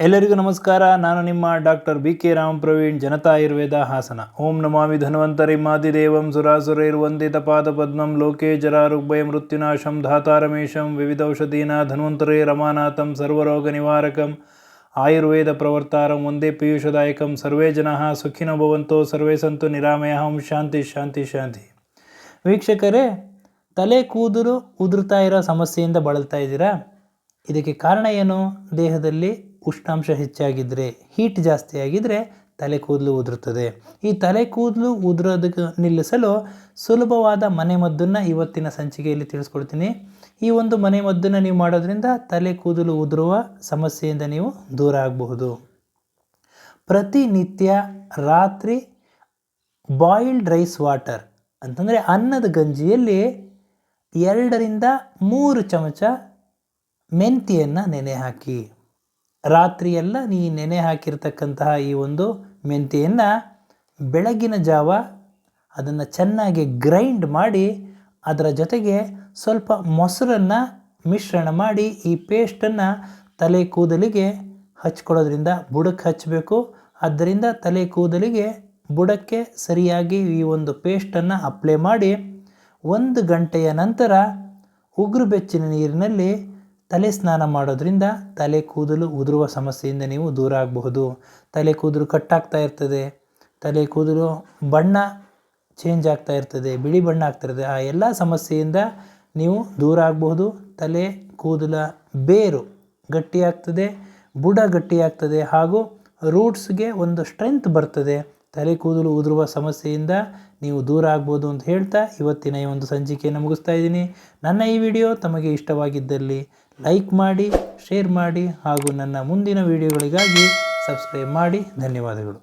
ಎಲ್ಲರಿಗೂ ನಮಸ್ಕಾರ. ನಾನು ನಿಮ್ಮ doctor B K Ram Praveen, Janata Ayurveda Hassan. ಓಂ ನಮಾಮಿ ಧನ್ವಂತರಿ. ಮಾದಿದೇವಂ ಸುರಾಸುರೈರ್ವಂದಿತ ಪಾದ ಪದ್ಮಂ ಲೋಕೇ ಜರಾರುಗ್ಭಯ ಮೃತ್ಯುನಾಶಂ ಧಾತಾರಮೇಶಂ ವಿವಿಧೌಷಧೀನ ಧನ್ವಂತರೇ ರಮಾನಾಥಂ ಸರ್ವರೋಗ ನಿವಾರಕಂ ಆಯುರ್ವೇದ ಪ್ರವರ್ತಾರಂ ಒಂದೇ ಪೀಯೂಷದಾಯಕಂ ಸರ್ವೇ ಜನಃ ಸುಖಿನೋ ಭವಂತೋ ಸರ್ವೇ ಸಂತು ನಿರಾಮಯ. ಓಂ ಶಾಂತಿ ಶಾಂತಿ ಶಾಂತಿ. ವೀಕ್ಷಕರೇ, ತಲೆ ಕೂದಲು ಉದುರ್ತಾ ಇರೋ ಸಮಸ್ಯೆಯಿಂದ ಬಳಲ್ತಾ ಇದ್ದೀರಾ? ಇದಕ್ಕೆ ಕಾರಣ ಏನು? ದೇಹದಲ್ಲಿ ಉಷ್ಣಾಂಶ ಹೆಚ್ಚಾಗಿದ್ದರೆ ಹೀಟ್ ಜಾಸ್ತಿ ಆಗಿದ್ದರೆ ತಲೆ ಕೂದಲು ಉದುರುತ್ತದೆ. ಈ ತಲೆ ಕೂದಲು ಉದುರೋದಕ್ಕೆ ನಿಲ್ಲಿಸಲು ಸುಲಭವಾದ ಮನೆಮದ್ದನ್ನು ಇವತ್ತಿನ ಸಂಚಿಕೆಯಲ್ಲಿ ತಿಳಿಸ್ಕೊಡ್ತೀನಿ. ಈ ಒಂದು ಮನೆಮದ್ದನ್ನು ನೀವು ಮಾಡೋದ್ರಿಂದ ತಲೆ ಕೂದಲು ಉದುರುವ ಸಮಸ್ಯೆಯಿಂದ ನೀವು ದೂರ ಆಗಬಹುದು. ಪ್ರತಿನಿತ್ಯ ರಾತ್ರಿ ಬಾಯಿಲ್ಡ್ ರೈಸ್ ವಾಟರ್ ಅಂತಂದರೆ ಅನ್ನದ ಗಂಜಿಯಲ್ಲಿ ಎರಡರಿಂದ ಮೂರು ಚಮಚ ಮೆಂತಿಯನ್ನು ನೆನೆ ಹಾಕಿ. ರಾತ್ರಿಯೆಲ್ಲ ನೀ ನೆನೆ ಹಾಕಿರ್ತಕ್ಕಂತಹ ಈ ಒಂದು ಮೆಂತೆಯನ್ನು ಬೆಳಗಿನ ಜಾವ ಅದನ್ನು ಚೆನ್ನಾಗಿ ಗ್ರೈಂಡ್ ಮಾಡಿ ಅದರ ಜೊತೆಗೆ ಸ್ವಲ್ಪ ಮೊಸರನ್ನು ಮಿಶ್ರಣ ಮಾಡಿ ಈ ಪೇಸ್ಟನ್ನು ತಲೆ ಕೂದಲಿಗೆ ಹಚ್ಕೊಳ್ಳೋದ್ರಿಂದ ಬುಡಕ್ಕೆ ಹಚ್ಚಬೇಕು. ಆದ್ದರಿಂದ ತಲೆ ಕೂದಲಿಗೆ ಬುಡಕ್ಕೆ ಸರಿಯಾಗಿ ಈ ಒಂದು ಪೇಸ್ಟನ್ನು ಅಪ್ಲೈ ಮಾಡಿ ಒಂದು ಗಂಟೆಯ ನಂತರ ಉಗುರು ಬೆಚ್ಚಿನ ನೀರಿನಲ್ಲಿ ತಲೆ ಸ್ನಾನ ಮಾಡೋದ್ರಿಂದ ತಲೆ ಕೂದಲು ಉದುರುವ ಸಮಸ್ಯೆಯಿಂದ ನೀವು ದೂರ ಆಗಬಹುದು. ತಲೆ ಕೂದಲು ಕಟ್ಟಾಗ್ತಾ ಇರ್ತದೆ. ತಲೆ ಕೂದಲು ಬಣ್ಣ ಚೇಂಜ್ ಆಗ್ತಾ ಇರ್ತದೆ, ಬಿಳಿ ಬಣ್ಣ ಆಗ್ತಿರ್ತದೆ ಆ ಎಲ್ಲ ಸಮಸ್ಯೆಯಿಂದ ನೀವು ದೂರ ಆಗಬಹುದು. ತಲೆ ಕೂದಲ ಬೇರು ಗಟ್ಟಿಯಾಗ್ತದೆ, ಬುಡ ಗಟ್ಟಿಯಾಗ್ತದೆ ಹಾಗೂ ರೂಟ್ಸ್ಗೆ ಒಂದು ಸ್ಟ್ರೆಂತ್ ಬರ್ತದೆ. ತಲೆ ಕೂದಲು ಉದುರುವ ಸಮಸ್ಯೆಯಿಂದ ನೀವು ದೂರ ಆಗ್ಬೋದು ಅಂತ ಹೇಳ್ತಾ ಇವತ್ತಿನ ಈ ಒಂದು ಸಂಚಿಕೆಯನ್ನು ಮುಗಿಸ್ತಾ ಇದ್ದೀನಿ. ನನ್ನ ಈ ವಿಡಿಯೋ ತಮಗೆ ಇಷ್ಟವಾಗಿದ್ದಲ್ಲಿ ಲೈಕ್ ಮಾಡಿ, ಶೇರ್ ಮಾಡಿ ಹಾಗೂ ನನ್ನ ಮುಂದಿನ ವಿಡಿಯೋಗಳಿಗಾಗಿ ಸಬ್ಸ್ಕ್ರೈಬ್ ಮಾಡಿ. ಧನ್ಯವಾದಗಳು.